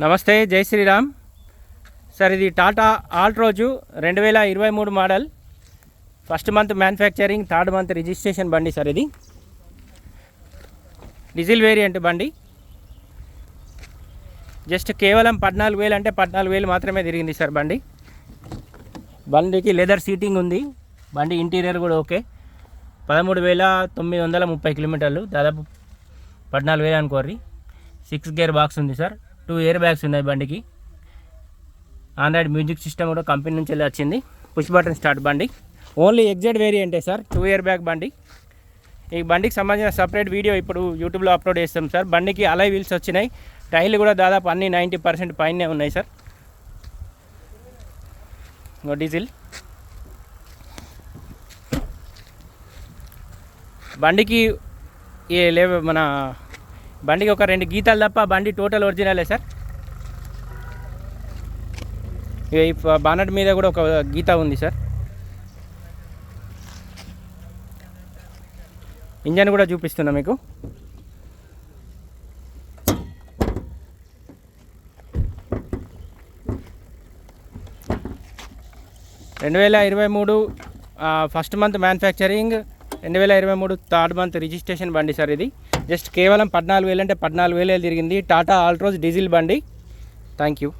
నమస్తే జై శ్రీరామ్. సార్ ఇది టాటా ఆల్ట్రోజు రెండు వేల ఇరవై మూడు model. First month manufacturing third month registration బండి సార్ ఇది. డీజిల్ వేరియంట్ బండి. జస్ట్ కేవలం పద్నాలుగు వేలు అంటే పద్నాలుగు వేలు మాత్రమే తిరిగింది సార్ బండి. బండికి లెదర్ సీటింగ్ ఉంది. బండి ఇంటీరియర్ కూడా ఓకే. పదమూడు వేల తొమ్మిది వందల ముప్పై కిలోమీటర్లు. దాదాపు పద్నాలుగు వేలు అనుకోర్రి. సిక్స్ గేర్ బాక్స్ ఉంది సార్. టూ ఇయర్ బ్యాగ్స్ ఉన్నాయి బండికి. ఆండ్రాయిడ్ మ్యూజిక్ సిస్టమ్ కూడా కంపెనీ నుంచి వెళ్ళి వచ్చింది. పుష్ బటన్ స్టార్ట్ బండి. ఓన్లీ ఎగ్జాక్ట్ వేరియంటే సార్. టూ ఇయర్ బ్యాగ్ బండి. ఈ బండికి సంబంధించిన సపరేట్ వీడియో ఇప్పుడు యూట్యూబ్లో అప్లోడ్ చేస్తాం సార్. బండికి అలై వీల్స్ వచ్చినాయి. టైర్లు కూడా దాదాపు అన్ని నైంటీ పర్సెంట్ పైనే ఉన్నాయి సార్. డీజిల్ బండికి ఏ లే మన బండికి ఒక రెండు గీతాలు తప్ప బండి టోటల్ ఒరిజినలే సార్. ఈ బానట్ మీద కూడా ఒక గీత ఉంది సార్. ఇంజన్ కూడా చూపిస్తున్నా మీకు. రెండు వేల ఇరవై మూడు ఫస్ట్ మంత్ మ్యానుఫ్యాక్చరింగ్ రెండు వేల ఇరవై మూడు థర్డ్ మంత్ రిజిస్ట్రేషన్ బండి సార్ ఇది. జస్ట్ కేవలం పద్నాలుగు వేలు అంటే పద్నాలుగు వేలు తిరిగింది. టాటా ఆల్ట్రోజ్ డీజిల్ బండి. Thank you